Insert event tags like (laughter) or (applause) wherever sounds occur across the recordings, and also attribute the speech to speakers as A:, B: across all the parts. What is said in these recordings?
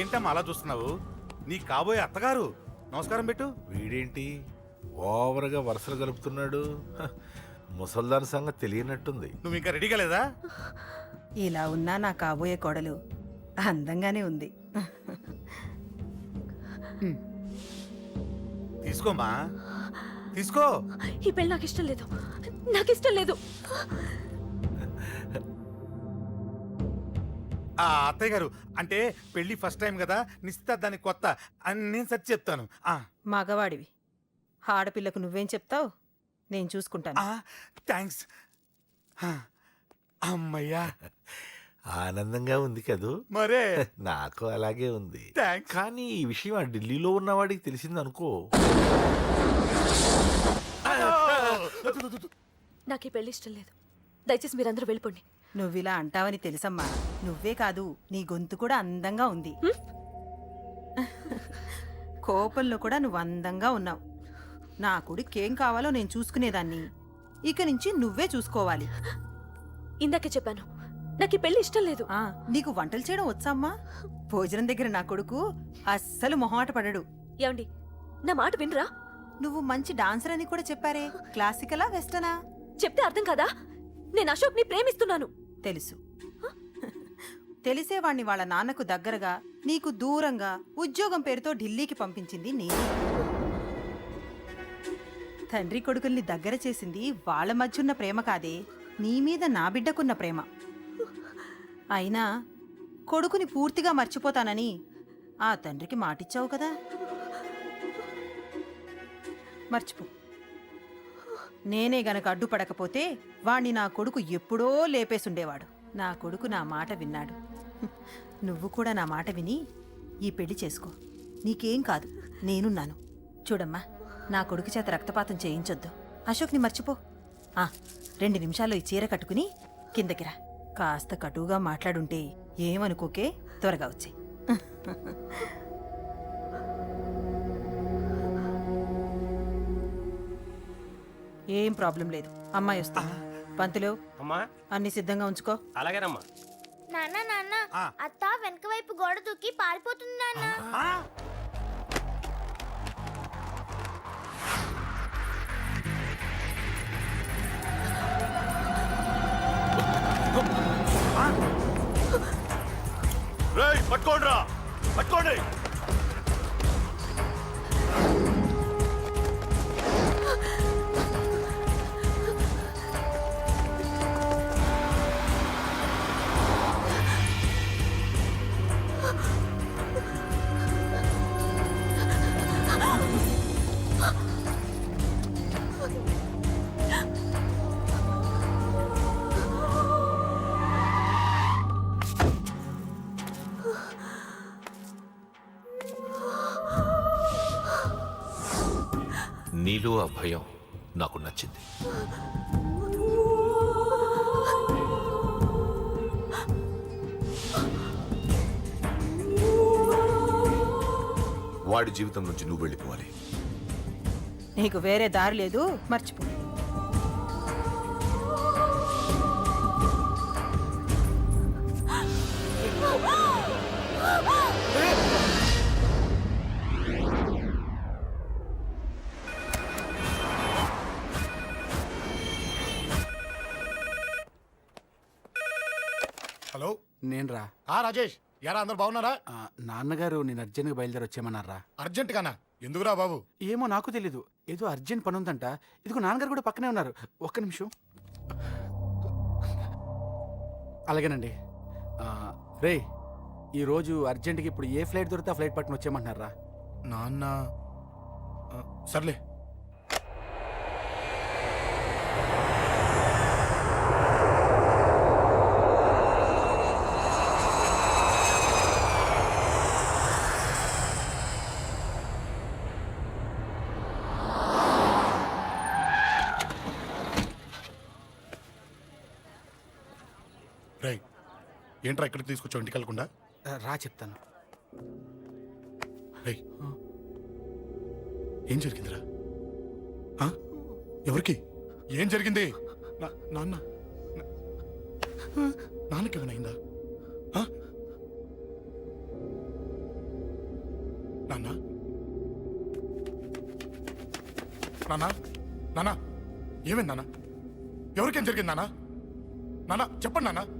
A: ఏంటమ్మా అలా చూస్తున్నావు? నీ కాబోయే అత్తగారు? నమస్కారం పెట్టు.
B: వీడేంటి? ఓవర్గా వరుసలు కలుపుతున్నాడు హ, ముసల్దాన్ సంగతి తెలియనట్టుంది.
A: నువ్వు ఇంకా రెడీగా లేదా?
C: ఇలా ఉన్నా నా కాబోయే కోడలు అందంగానే ఉంది.
A: తీసుకోమ్మా. తీసుకో.
D: ఈ పెళ్ళి నాకు ఇష్టం లేదు. నాకు ఇష్టం లేదు.
A: ఆ అత్తయ్య గారు అంటే పెళ్ళి ఫస్ట్ టైం కదా నిశ్చితార్థానికి కొత్త అని నేను సరి చెప్తాను. ఆ,
C: మగవాడివి. ఆడపిల్లకు నువ్వేం చెప్తావు? నేను చూసుకుంటాను.
A: ఆ, థ్యాంక్స్. అమ్మయ్యా.
B: ఆనందంగా ఉంది కదూ?
A: మరే. (laughs)
B: నాకు అలాగే ఉంది. కానీ ఈ విషయం ఆ ఢిల్లీలో ఉన్నవాడికి తెలిసింది అనుకో
D: నాకు ఈ పెళ్ళి ఇష్టం లేదు. దయచేసి మీరందరూ వెళ్ళిపోండి.
C: నువ్విలా అంటావని తెలుసమ్మా. నువ్వే కాదు నీ గొంతు కూడా అందంగా ఉంది. కోపంలో కూడా నువ్వు అందంగా ఉన్నావు. నా కొడుకేం కావాలో నేను చూసుకునేదాన్ని. ఇక నుంచి నువ్వే చూసుకోవాలి.
D: ఇందాకే చెప్పాను. నాకు ఈ పెళ్ళి ఇష్టం లేదు.
C: ఆ నీకు వంటలు చేయడం వచ్చామ్మా? భోజనం దగ్గర నా కొడుకు అస్సలు మొహమాట పడడు.
D: ఏమండి నా మాట వినరా?
C: నువ్వు మంచి డాన్సర్ అని కూడా చెప్పారే. క్లాసికలా వెస్టనా?
D: చెప్తే అర్థం కాదా? నేను అశోక్ని ప్రేమిస్తున్నాను.
C: తెలుసు. తెలిసేవాణ్ణి వాళ్ళ నాన్నకు దగ్గరగా నీకు దూరంగా ఉద్యోగం పేరుతో ఢిల్లీకి పంపించింది నేను. తండ్రి కొడుకుల్ని దగ్గర చేసింది వాళ్ళ మధ్యున్న ప్రేమ కాదే నీ మీద నా బిడ్డకున్న ప్రేమ. అయినా కొడుకుని పూర్తిగా మర్చిపోతానని ఆ తండ్రికి మాటిచ్చావు కదా. మర్చిపో. నేనే గనక అడ్డుపడకపోతే వాణ్ణి నా కొడుకు ఎప్పుడో లేపేసుండేవాడు. నా కొడుకు నా మాట విన్నాడు. (laughs) నువ్వు కూడా నా మాట విని ఈ పెళ్ళి చేసుకో. నీకేం కాదు నేనున్నాను. చూడమ్మా నా కొడుకు చేత రక్తపాతం చేయించొద్దు. అశోక్ని మర్చిపో. ఆ రెండు నిమిషాల్లో ఈ చీర కట్టుకుని కిందకిరా కాస్త కటువుగా మాట్లాడుంటే ఏమనుకోకే త్వరగా వచ్చే (laughs) ఏం ప్రాబ్లం లేదు. అమ్మాయి వస్తా పంతులు
E: అమ్మా.
C: అన్ని సిద్ధంగా ఉంచుకో.
E: అలాగేనమ్మా.
F: నాన్న నాన్న. అత్త వెనక వైపు గోడ దూకి పారిపోతుంది నాన్న.
A: ఆ,
G: రేయ్ పట్టుకోండిరా. పట్టుకోండి. వాడి జీవితం నుంచి నువ్వు వెళ్ళిపోవాలి.
C: నీకు వేరే దారి లేదు మర్చిపో.
H: హలో.
I: నేను రా
H: ఆ రాజేష్. యారా అందరు బాగున్నారా?
I: ఆ, నాన్నగారు నేను అర్జెంట్గా బయలుదేరి వచ్చేయమన్నారా?
H: అర్జెంట్ గానా ఎందుకురా బాబు?
I: ఏమో నాకు తెలీదు. ఏదో అర్జెంట్ పని ఉందంట ఇదిగో నాన్నగారు కూడా పక్కనే ఉన్నారు. ఒక్క నిమిషం. అలాగేనండి. రే ఈరోజు అర్జెంట్కి ఇప్పుడు ఏ ఫ్లైట్ దొరికితే ఆ ఫ్లైట్ పట్టుకుని వచ్చేయమంటున్నారా
H: నాన్న సర్లే రై ఏంట్రా ఇక్కడికి తీసుకొచ్చావు ఇంటికి వెళ్ళకుండా?
I: రా చెప్తాను.
H: ఏం జరిగిందిరా? ఆ? ఎవరికి? ఏం జరిగింది? నా- నాన్న. నా- నాన్నకి ఏమైనా అయిందా? ఆ? నాన్న. నాన్న. నాన్న. ఏమైంది నాన్న? ఎవరికేం జరిగింది నాన్న? నాన్న చెప్పండి నాన్న.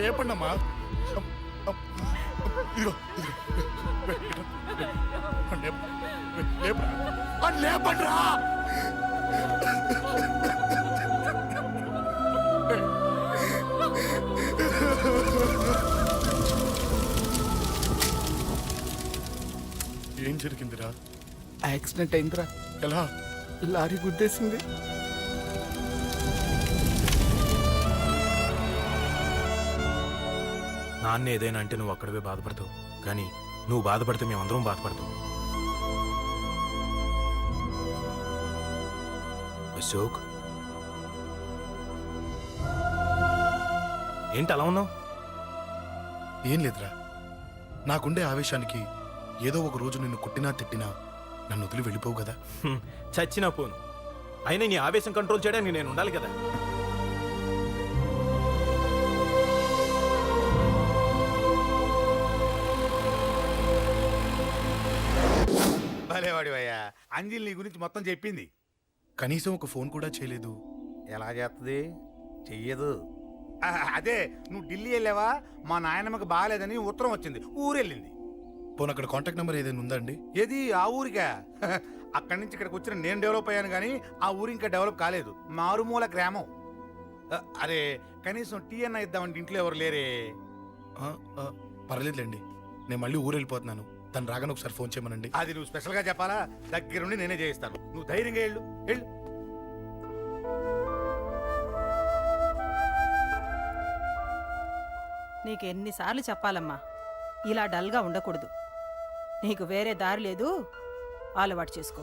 H: లేపండి అమ్మా ఇదిగో. ఇదిగో లేపండ్రా. ఏం జరిగిందిరా?
I: యాక్సిడెంట్ అయిందిరా.
H: ఎలా?
I: లారీ గుద్దేసింది.
E: నాన్న ఏదైనా అంటే నువ్వు అక్కడవే బాధపడతావు. కానీ నువ్వు బాధపడితే మేమందరం బాధపడతాం. అశోక్? ఏంటి అలా ఉన్నావు?
H: ఏం లేదురా. నాకుండే ఆవేశానికి ఏదో ఒక రోజు నిన్ను కొట్టినా తిట్టినా నన్ను వదిలి వెళ్ళిపోవు కదా.
E: చచ్చినా పోను. అయినా నీ ఆవేశం కంట్రోల్ చేయడానికి నేను ఉండాలి కదా.
A: భలేవాడివయ్యా అంజలి నీ గురించి మొత్తం చెప్పింది.
H: కనీసం ఒక ఫోన్ కూడా చేయలేదు.
A: ఎలా చేస్తుంది చెయ్యదు. అదే నువ్వు ఢిల్లీ వెళ్ళావా? మా నాయనమ్మకి బాగాలేదని ఉత్తరం వచ్చింది. ఊరెళ్ళింది.
H: పోనీ అక్కడ కాంటాక్ట్ నెంబర్ ఏదైనా ఉందా అండి?
A: ఏది? ఆ ఊరికా? (laughs) అక్కడి నుంచి ఇక్కడికి వచ్చిన నేను డెవలప్ అయ్యాను కానీ ఆ ఊరు ఇంకా డెవలప్ కాలేదు. మారుమూల గ్రామం. అరే కనీసం టీ అన్న ఇద్దామంటే ఇంట్లో ఎవరు లేరే?
H: ఆ, ఆ, పర్లేదులేండి. నేను మళ్ళీ ఊరు వెళ్ళిపోతున్నాను తను రాగానే ఒకసారి ఫోన్ చేయమనండి.
A: అది నువ్వు స్పెషల్గా చెప్పాలా? దగ్గరుండి నేనే చేయిస్తాను. నువ్వు ధైర్యంగా వెళ్ళు. వెళ్ళు.
C: నీకు ఎన్నిసార్లు చెప్పాలమ్మా? ఇలా డల్గా ఉండకూడదు. నీకు వేరే దారి లేదు. అలవాటు చేసుకో.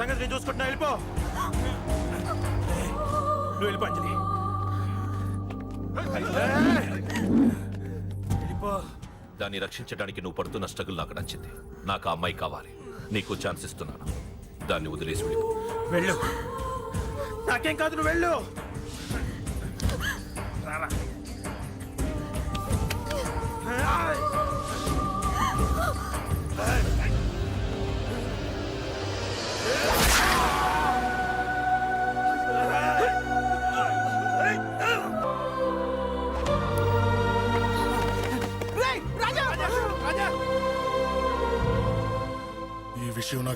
E: సంగతి నేను చూసుకుంటున్నా వెళ్ళిపో. నువ్వు వెళ్ళిపో అంజలి. వెళ్ళిపో.
J: దాన్ని రక్షించడానికి నువ్వు పడుతున్న స్ట్రగుల్ నాకు నచ్చింది. నాకు ఆ అమ్మాయి కావాలి. నీకు ఛాన్స్ ఇస్తున్నాను. దాన్ని వదిలేసి వెళ్ళిపో.
E: వెళ్ళు. నాకేం కాదు నువ్వు వెళ్ళు.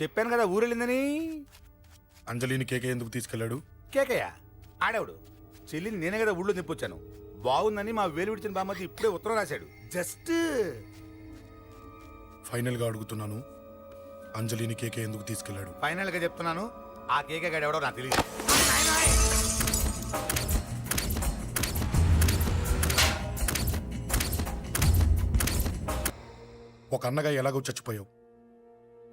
A: చెప్పాను కదా ఊరెళ్ళిందని.
H: అంజలిని కేకే ఎందుకు తీసుకెళ్ళాడు?
A: కేకయ్య ఆడేవాడు? చెల్లిని నేనే కదా ఊళ్ళో నింపొచ్చాను బాగుందని మా వేలు విడిచిన బామ్మతి ఇప్పుడే ఉత్తరం రాశాడు. జస్ట్
H: ఫైనల్గా అడుగుతున్నాను అంజలిని కేకే ఎందుకు తీసుకెళ్ళాడు?
A: ఫైనల్గా చెప్తున్నాను ఆ కేకే గాడు ఎవడో నాకు తెలియదు
H: ఒక అన్నగా ఎలాగో చచ్చిపోయావు.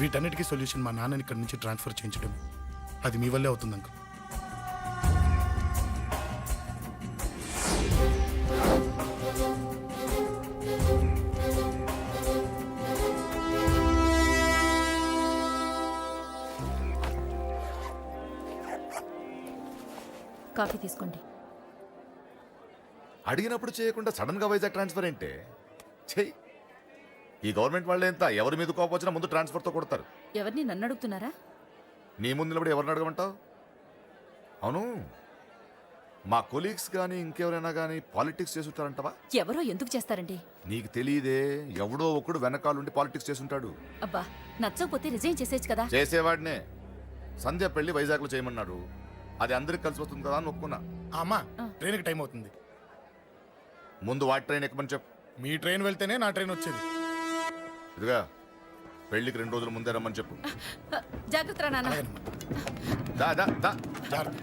H: వీటన్నిటికీ సొల్యూషన్ మా నాన్నని ఇక్కడి నుంచి ట్రాన్స్ఫర్ చేయించడం అది మీ వల్లే అవుతుంది అంకుల్.
K: కాఫీ తీసుకోండి.
L: అడిగినప్పుడు చేయకుండా సడన్గా వైజాగ్ ట్రాన్స్ఫర్ ఏంటే? చెయ్యి. ఈ గవర్నమెంట్ వాళ్ళే ఎంత? ఎవరి మీద కోపం వచ్చినా ముందు ట్రాన్స్ఫర్తో కొడతారు.
K: ఎవరిని? నన్ను అడుగుతున్నారా?
L: నీ ముందు నిలబడి ఎవరిని అడగమంటావు? అవును. మా కొలీగ్స్ కానీ ఇంకెవరైనా కానీ పాలిటిక్స్ చేస్తుంటారంటవా
K: ఎవరో ఎందుకు చేస్తారండి?
L: నీకు తెలియదే ఎవడో ఒకడు వెనకాలండి పాలిటిక్స్ చేస్తుంటాడు
K: అబ్బా నచ్చకపోతే రిజైన్ చేసేచ్చు కదా?
L: చేసేవాడినే. సంధ్య పెళ్ళి వైజాగ్లో చేయమన్నాడు.
G: అది అందరికి కలిసి వస్తుంది కదా అని ఒప్పుకున్నా.
H: అమ్మా ట్రైన్కి టైం అవుతుంది.
G: ముందు వాటి ట్రైన్ ఎక్కమని చెప్పు.
H: మీ ట్రైన్ వెళ్తేనే నా ట్రైన్ వచ్చేది.
G: ఇదిగా పెళ్ళికి రెండు రోజుల ముందే రమ్మని చెప్పు.
D: జాగ్రత్త
G: దా దా దా.
H: జాగ్రత్త.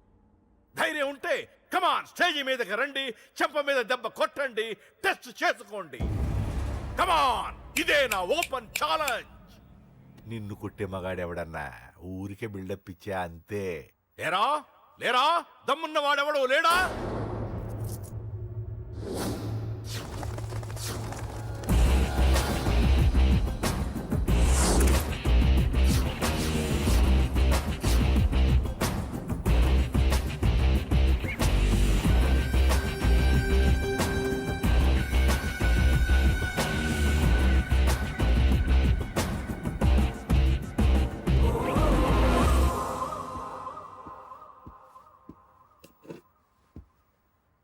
B: ధైర్యం ఉంటే కమాన్ స్టేజీ మీదకి రండి చెంప మీద దెబ్బ కొట్టండి టెస్ట్ చేసుకోండి. కమాన్ ఇదే నా ఓపెన్ ఛాలెంజ్.
M: నిన్ను కొట్టే మగాడెవడన్నా? ఊరికే బిల్డప్ ఇచ్చా అంతే.
B: లేరా? లేరా? దమ్మున్న వాడెవడు లేడా?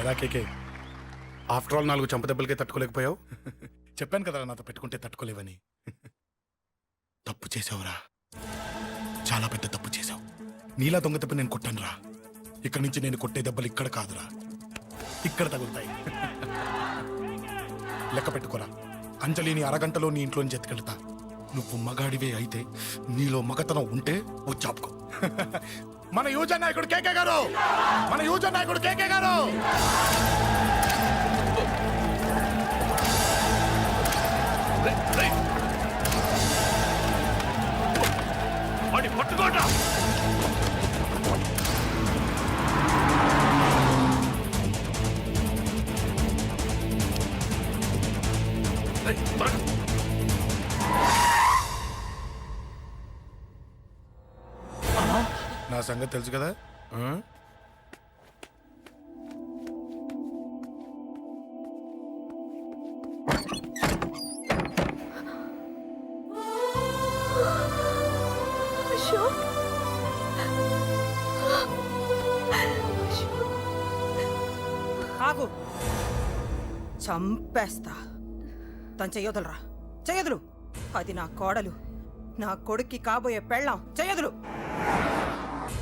H: ఎలా కేకే ఆఫ్టర్ ఆల్ నాలుగు చంపదెబ్బలకే తట్టుకోలేకపోయావు? (laughs) చెప్పాను కదా నాతో పెట్టుకుంటే తట్టుకోలేవని. (laughs) తప్పు చేసావురా చాలా పెద్ద తప్పు చేసావు నీలా దొంగ దెబ్బ నేను కొట్టానురా. ఇక్కడి నుంచి నేను కొట్టే దెబ్బలు ఇక్కడ కాదురా. ఇక్కడ తగులుతాయి. (laughs) లెక్క పెట్టుకోరా. అంజలిని అరగంటలో నీ ఇంట్లోంచి ఎత్తుకెళ్తా. నువ్వు మగాడివే అయితే నీలో మగతనం ఉంటే వచ్చాపుకో (laughs) మన యూజ నాయకుడు కేకే గారు! మన యూజ నాయకుడు కేకే గారు!
B: వాడి
H: సంగతి తెలుసు కదా?
C: ఆగు. చంపేస్తా. తను చెయ్యొదలరా? చెయ్యదులు. అది నా కోడలు. నా కొడుక్కి కాబోయే పెళ్ళాం. చెయ్యదులు.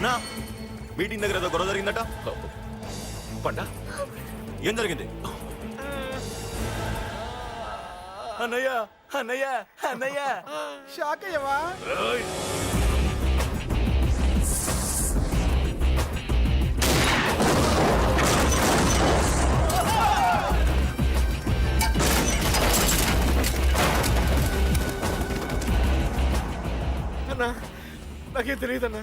J: అన్నా మీటింగ్ దగ్గర ఏదో గొడవ జరిగిందట?
B: పండా
J: ఏం జరిగింది?
A: అన్నయ్య అన్నయ్య అన్నయ్య. షాక్ అయ్యవా?
B: అన్నా నాకేం తెలియదన్నా.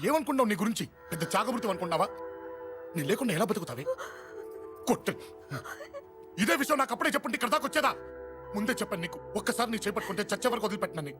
H: ఏమనుకున్నావు నీ గురించి? పెద్ద చాగబృతం అనుకున్నావా? నీ లేకుండా ఎలా బతుకుతావే? కొట్టు. ఇదే విషయం నాకు అప్పుడే చెప్పండి ఇక్కడ దాకా వచ్చేదా? ముందే చెప్పాను నీకు. ఒక్కసారి నీ చేపట్టుకుంటే చచ్చే వరకు వదిలిపెట్టినని